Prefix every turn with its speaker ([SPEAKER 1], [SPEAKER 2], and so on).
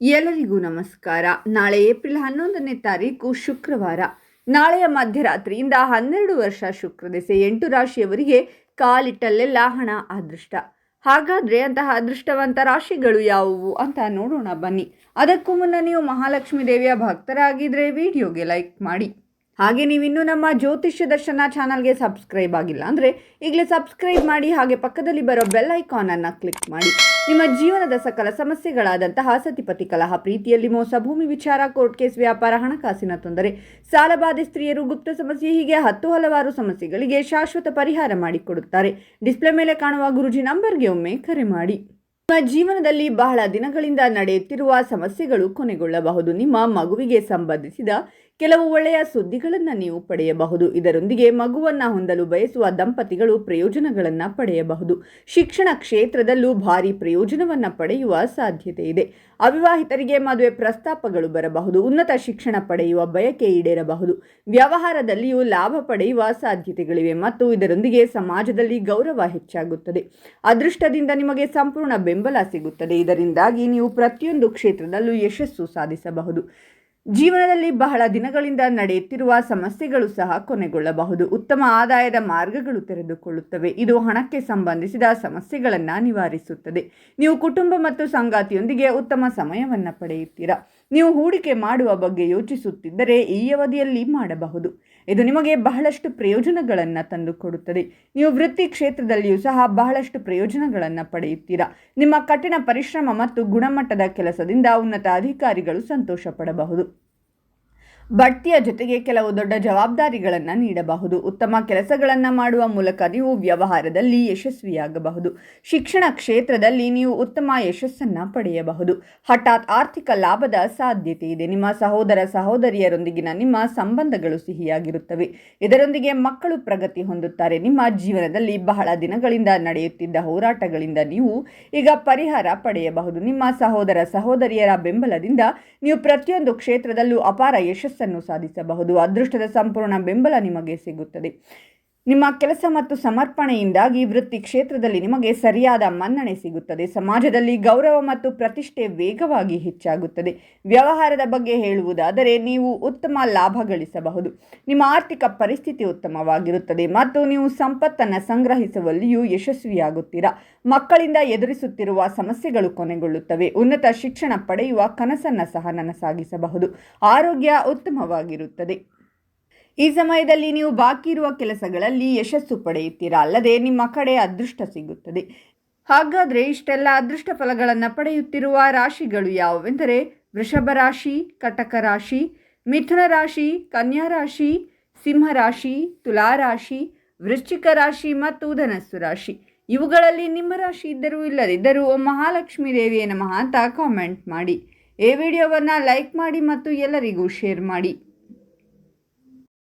[SPEAKER 1] ಎಲ್ಲರಿಗೂ ನಮಸ್ಕಾರ. ನಾಳೆ ಏಪ್ರಿಲ್ ಹನ್ನೊಂದನೇ ತಾರೀಕು ಶುಕ್ರವಾರ. ನಾಳೆಯ ಮಧ್ಯರಾತ್ರಿಯಿಂದ ಹನ್ನೆರಡು ವರ್ಷ ಶುಕ್ರದೆಸೆ ಎಂಟು ರಾಶಿಯವರಿಗೆ ಕಾಲಿಟ್ಟಲ್ಲೆಲ್ಲ ಹಣ ಅದೃಷ್ಟ. ಹಾಗಾದರೆ ಅಂತಹ ಅದೃಷ್ಟವಂತ ರಾಶಿಗಳು ಯಾವುವು ಅಂತ ನೋಡೋಣ ಬನ್ನಿ. ಅದಕ್ಕೂ ಮುನ್ನ ನೀವು ಮಹಾಲಕ್ಷ್ಮೀ ದೇವಿಯ ಭಕ್ತರಾಗಿದ್ದರೆ ವಿಡಿಯೋಗೆ ಲೈಕ್ ಮಾಡಿ. ಹಾಗೆ ನೀವಿನ್ನೂ ನಮ್ಮ ಜ್ಯೋತಿಷ್ಯ ದರ್ಶನ ಚಾನಲ್ಗೆ ಸಬ್ಸ್ಕ್ರೈಬ್ ಆಗಿಲ್ಲ ಅಂದರೆ ಈಗಲೇ ಸಬ್ಸ್ಕ್ರೈಬ್ ಮಾಡಿ, ಹಾಗೆ ಪಕ್ಕದಲ್ಲಿ ಬರೋ ಬೆಲ್ ಐಕಾನನ್ನು ಕ್ಲಿಕ್ ಮಾಡಿ. ನಿಮ್ಮ ಜೀವನದ ಸಕಲ ಸಮಸ್ಯೆಗಳಾದಂತಹ ಸತಿಪತಿ ಕಲಹ, ಪ್ರೀತಿಯಲ್ಲಿ ಮೋಸ, ಭೂಮಿ ವಿಚಾರ, ಕೋರ್ಟ್ ಕೇಸ್, ವ್ಯಾಪಾರ, ಹಣಕಾಸಿನ ತೊಂದರೆ ಸಾಲಬಾಧೆ ಸ್ತ್ರೀಯರು ಗುಪ್ತ ಸಮಸ್ಯೆ, ಹೀಗೆ ಹತ್ತು ಹಲವಾರು ಸಮಸ್ಯೆಗಳಿಗೆ ಶಾಶ್ವತ ಪರಿಹಾರ ಮಾಡಿಕೊಡುತ್ತಾರೆ. ಡಿಸ್ಪ್ಲೇ ಮೇಲೆ ಕಾಣುವ ಗುರುಜಿ ನಂಬರ್ಗೆ ಒಮ್ಮೆ ಕರೆ ಮಾಡಿ. ನಿಮ್ಮ ಜೀವನದಲ್ಲಿ ಬಹಳ ದಿನಗಳಿಂದ ನಡೆಯುತ್ತಿರುವ ಸಮಸ್ಯೆಗಳು ಕೊನೆಗೊಳ್ಳಬಹುದು. ನಿಮ್ಮ ಮಗುವಿಗೆ ಸಂಬಂಧಿಸಿದ ಕೆಲವು ಒಳ್ಳೆಯ ಸುದ್ದಿಗಳನ್ನು ನೀವು ಪಡೆಯಬಹುದು. ಇದರೊಂದಿಗೆ ಮಗುವನ್ನು ಹೊಂದಲು ಬಯಸುವ ದಂಪತಿಗಳು ಪ್ರಯೋಜನಗಳನ್ನು ಪಡೆಯಬಹುದು. ಶಿಕ್ಷಣ ಕ್ಷೇತ್ರದಲ್ಲೂ ಭಾರಿ ಪ್ರಯೋಜನವನ್ನು ಪಡೆಯುವ ಸಾಧ್ಯತೆ ಇದೆ. ಅವಿವಾಹಿತರಿಗೆ ಮದುವೆ ಪ್ರಸ್ತಾಪಗಳು ಬರಬಹುದು. ಉನ್ನತ ಶಿಕ್ಷಣ ಪಡೆಯುವ ಬಯಕೆ ಈಡೇರಬಹುದು. ವ್ಯವಹಾರದಲ್ಲಿಯೂ ಲಾಭ ಪಡೆಯುವ ಸಾಧ್ಯತೆಗಳಿವೆ ಮತ್ತು ಇದರೊಂದಿಗೆ ಸಮಾಜದಲ್ಲಿ ಗೌರವ ಹೆಚ್ಚಾಗುತ್ತದೆ. ಅದೃಷ್ಟದಿಂದ ನಿಮಗೆ ಸಂಪೂರ್ಣ ಬೆಂಬಲ ಸಿಗುತ್ತದೆ. ಇದರಿಂದಾಗಿ ನೀವು ಪ್ರತಿಯೊಂದು ಕ್ಷೇತ್ರದಲ್ಲೂ ಯಶಸ್ಸು ಸಾಧಿಸಬಹುದು. ಜೀವನದಲ್ಲಿ ಬಹಳ ದಿನಗಳಿಂದ ನಡೆಯುತ್ತಿರುವ ಸಮಸ್ಯೆಗಳು ಸಹ ಕೊನೆಗೊಳ್ಳಬಹುದು. ಉತ್ತಮ ಆದಾಯದ ಮಾರ್ಗಗಳು ತೆರೆದುಕೊಳ್ಳುತ್ತವೆ. ಇದು ಹಣಕ್ಕೆ ಸಂಬಂಧಿಸಿದ ಸಮಸ್ಯೆಗಳನ್ನು ನಿವಾರಿಸುತ್ತದೆ. ನೀವು ಕುಟುಂಬ ಮತ್ತು ಸಂಗಾತಿಯೊಂದಿಗೆ ಉತ್ತಮ ಸಮಯವನ್ನು ಪಡೆಯುತ್ತೀರಾ? ನೀವು ಹೂಡಿಕೆ ಮಾಡುವ ಬಗ್ಗೆ ಯೋಚಿಸುತ್ತಿದ್ದರೆ ಈ ಅವಧಿಯಲ್ಲಿ ಮಾಡಬಹುದು. ಇದು ನಿಮಗೆ ಬಹಳಷ್ಟು ಪ್ರಯೋಜನಗಳನ್ನು ತಂದುಕೊಡುತ್ತದೆ. ನೀವು ವೃತ್ತಿ ಕ್ಷೇತ್ರದಲ್ಲಿಯೂ ಸಹ ಬಹಳಷ್ಟು ಪ್ರಯೋಜನಗಳನ್ನು ಪಡೆಯುತ್ತೀರಾ. ನಿಮ್ಮ ಕಠಿಣ ಪರಿಶ್ರಮ ಮತ್ತು ಗುಣಮಟ್ಟದ ಕೆಲಸದಿಂದ ಉನ್ನತ ಅಧಿಕಾರಿಗಳು ಸಂತೋಷ ಪಡಬಹುದು. ಬಡ್ತಿಯ ಜೊತೆಗೆ ಕೆಲವು ದೊಡ್ಡ ಜವಾಬ್ದಾರಿಗಳನ್ನು ನೀಡಬಹುದು. ಉತ್ತಮ ಕೆಲಸಗಳನ್ನು ಮಾಡುವ ಮೂಲಕ ನೀವು ವ್ಯವಹಾರದಲ್ಲಿ ಯಶಸ್ವಿಯಾಗಬಹುದು. ಶಿಕ್ಷಣ ಕ್ಷೇತ್ರದಲ್ಲಿ ನೀವು ಉತ್ತಮ ಯಶಸ್ಸನ್ನು ಪಡೆಯಬಹುದು. ಹಠಾತ್ ಆರ್ಥಿಕ ಲಾಭದ ಸಾಧ್ಯತೆ ಇದೆ. ನಿಮ್ಮ ಸಹೋದರ ಸಹೋದರಿಯರೊಂದಿಗಿನ ನಿಮ್ಮ ಸಂಬಂಧಗಳು ಸಿಹಿಯಾಗಿರುತ್ತವೆ. ಇದರೊಂದಿಗೆ ಮಕ್ಕಳು ಪ್ರಗತಿ ಹೊಂದುತ್ತಾರೆ. ನಿಮ್ಮ ಜೀವನದಲ್ಲಿ ಬಹಳ ದಿನಗಳಿಂದ ನಡೆಯುತ್ತಿದ್ದ ಹೋರಾಟಗಳಿಂದ ನೀವು ಈಗ ಪರಿಹಾರ ಪಡೆಯಬಹುದು. ನಿಮ್ಮ ಸಹೋದರ ಸಹೋದರಿಯರ ಬೆಂಬಲದಿಂದ ನೀವು ಪ್ರತಿಯೊಂದು ಕ್ಷೇತ್ರದಲ್ಲೂ ಅಪಾರ ಯಶಸ್ಸು ಯಶಸ್ಸನ್ನು ಸಾಧಿಸಬಹುದು. ಅದೃಷ್ಟದ ಸಂಪೂರ್ಣ ಬೆಂಬಲ ನಿಮಗೆ ಸಿಗುತ್ತದೆ. ನಿಮ್ಮ ಕೆಲಸ ಮತ್ತು ಸಮರ್ಪಣೆಯಿಂದಾಗಿ ವೃತ್ತಿ ಕ್ಷೇತ್ರದಲ್ಲಿ ನಿಮಗೆ ಸರಿಯಾದ ಮನ್ನಣೆ ಸಿಗುತ್ತದೆ. ಸಮಾಜದಲ್ಲಿ ಗೌರವ ಮತ್ತು ಪ್ರತಿಷ್ಠೆ ವೇಗವಾಗಿ ಹೆಚ್ಚಾಗುತ್ತದೆ. ವ್ಯವಹಾರದ ಬಗ್ಗೆ ಹೇಳುವುದಾದರೆ ನೀವು ಉತ್ತಮ ಲಾಭ ಗಳಿಸಬಹುದು. ನಿಮ್ಮ ಆರ್ಥಿಕ ಪರಿಸ್ಥಿತಿ ಉತ್ತಮವಾಗಿರುತ್ತದೆ ಮತ್ತು ನೀವು ಸಂಪತ್ತನ್ನು ಸಂಗ್ರಹಿಸುವಲ್ಲಿಯೂ ಯಶಸ್ವಿಯಾಗುತ್ತೀರಾ. ಮಕ್ಕಳಿಂದ ಎದುರಿಸುತ್ತಿರುವ ಸಮಸ್ಯೆಗಳು ಕೊನೆಗೊಳ್ಳುತ್ತವೆ. ಉನ್ನತ ಶಿಕ್ಷಣ ಪಡೆಯುವ ಕನಸನ್ನು ಸಹ ನನಸಾಗಿಸಬಹುದು. ಆರೋಗ್ಯ ಉತ್ತಮವಾಗಿರುತ್ತದೆ. ಈ ಸಮಯದಲ್ಲಿ ನೀವು ಬಾಕಿ ಇರುವ ಕೆಲಸಗಳಲ್ಲಿ ಯಶಸ್ಸು ಪಡೆಯುತ್ತೀರಾ? ಅಲ್ಲದೆ ನಿಮ್ಮ ಕಡೆ ಅದೃಷ್ಟ ಸಿಗುತ್ತದೆ. ಹಾಗಾದರೆ ಇಷ್ಟೆಲ್ಲ ಅದೃಷ್ಟ ಫಲಗಳನ್ನು ಪಡೆಯುತ್ತಿರುವ ರಾಶಿಗಳು ಯಾವುವೆಂದರೆ ವೃಷಭ ರಾಶಿ, ಕಟಕ ರಾಶಿ, ಮಿಥುನ ರಾಶಿ, ಕನ್ಯಾ ರಾಶಿ, ಸಿಂಹ ರಾಶಿ, ತುಲಾ ರಾಶಿ, ವೃಶ್ಚಿಕ ರಾಶಿ ಮತ್ತು ಧನಸ್ಸು ರಾಶಿ. ಇವುಗಳಲ್ಲಿ ನಿಮ್ಮ ರಾಶಿ ಇದ್ದರೂ ಇಲ್ಲದಿದ್ದರೂ ಮಹಾಲಕ್ಷ್ಮೀ ದೇವಿಯ ನಮಃ ಅಂತ ಕಾಮೆಂಟ್ ಮಾಡಿ. ಈ ವಿಡಿಯೋವನ್ನು ಲೈಕ್ ಮಾಡಿ ಮತ್ತು ಎಲ್ಲರಿಗೂ ಶೇರ್ ಮಾಡಿ.